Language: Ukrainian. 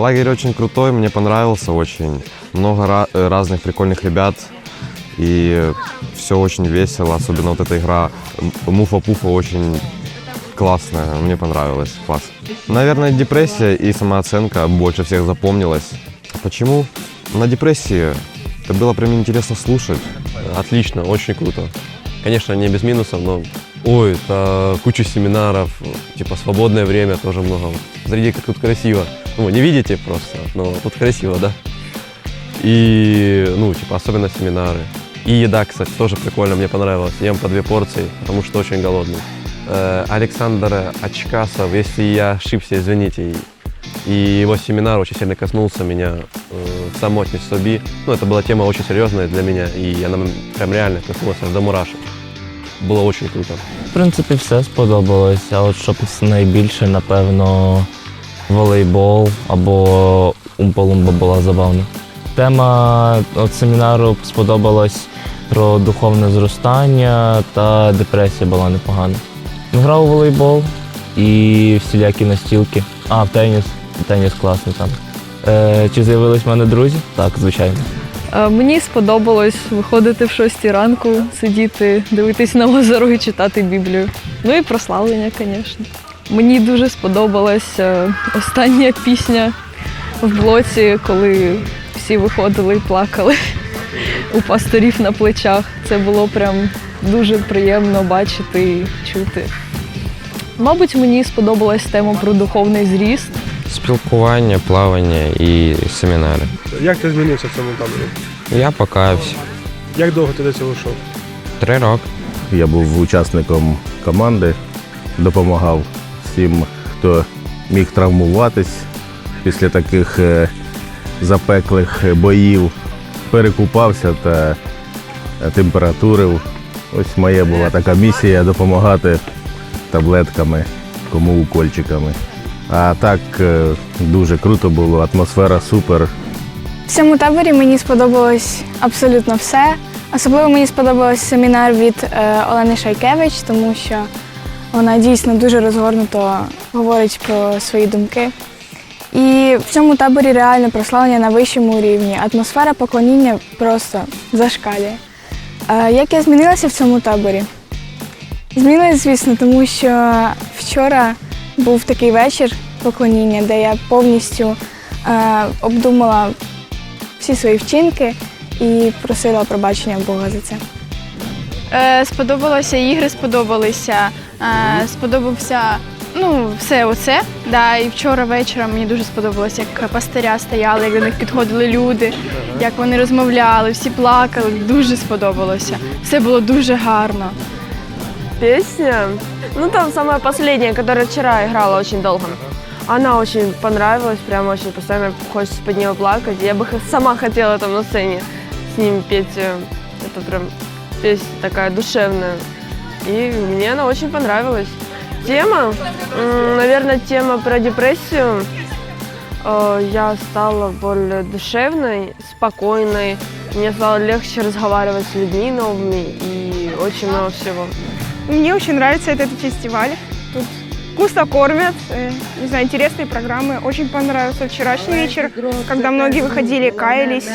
Лагерь очень крутой, мне понравился очень. Много э, разных прикольных ребят. И все очень весело, особенно вот эта игра Муфа-Пуфа очень классная, мне понравилось, класс. Наверное, депрессия и самооценка больше всех запомнилась. Почему? На депрессии это было прям интересно слушать. Отлично, очень круто. Конечно, не без минусов, но ой, это куча семинаров, типа свободное время тоже много. Смотрите, как тут красиво. Ну, не видите просто, но тут красиво, да? И, ну, типа, особенно семинары. И еда, кстати, тоже прикольно, мне понравилось. Ем по две порции, потому что очень голодный. Э, Александр Очкасов, если я ошибся, извините. И его семинар очень сильно коснулся меня э, в самотность собі. Ну, это была тема очень серьезная для меня, и она м- прям реально коснулась аж до мурашек. Было очень круто. В принципі, все сподобалось, а от щоб найбільше, напевно, волейбол або умпа-лумба була забавна. Тема от семінару сподобалась про духовне зростання та депресія була непогана. Грав у волейбол і всілякі настілки. А, в теніс. Теніс класний там. Е, чи з'явились в мене друзі? Так, звичайно. Е, Мені сподобалось виходити в 6 ранку, сидіти, дивитись на озеро і читати Біблію. Ну і прославлення, звісно. Мені дуже сподобалась е, остання пісня в блоці, коли всі виходили і плакали у пасторів на плечах. Це було прям дуже приємно бачити і чути. Мабуть, мені сподобалась тема про духовний зріст. Спілкування, плавання і семінари. Як ти змінився в цьому таборі? Я покаявся. Як довго ти до цього йшов? Три роки. Я був учасником команди, допомагав всім, хто міг травмуватись після таких е, запеклих боїв, перекупався та е, температурив. Ось моя була така місія допомагати таблетками, кому укольчиками. А так е, дуже круто було, атмосфера супер. В цьому таборі мені сподобалось абсолютно все. Особливо мені сподобався семінар від е, Олени Шайкевич, тому що вона дійсно дуже розгорнуто говорить про свої думки. І в цьому таборі реально прославлення на вищому рівні. Атмосфера поклоніння просто зашкалює. Е, як я змінилася в цьому таборі? Змінилась, звісно, тому що вчора був такий вечір поклоніння, де я повністю е, обдумала всі свої вчинки і просила пробачення Бога за це. Е, сподобалося, ігри сподобалися, е, сподобався ну, все оце. Да, і вчора вечором мені дуже сподобалося, як пастиря стояли, як до них підходили люди, як вони розмовляли, всі плакали. Дуже сподобалося. Все було дуже гарно. Песня, ну там самая последняя, которая вчера играла очень долго. Она очень понравилась, прям очень постоянно хочется под нее плакать. Я бы сама хотела там на сцене с ним петь. э, Это прям песня такая душевная. И мне она очень понравилась. Тема, наверное, тема про депрессию. Э, Я стала более душевной, спокойной. Мне стало легче разговаривать с людьми новыми и очень много всего. Мне очень нравится этот фестиваль. Тут вкусно кормят, э, не знаю, интересные программы. Очень понравился вчерашний вечер, когда многие выходили, каялись.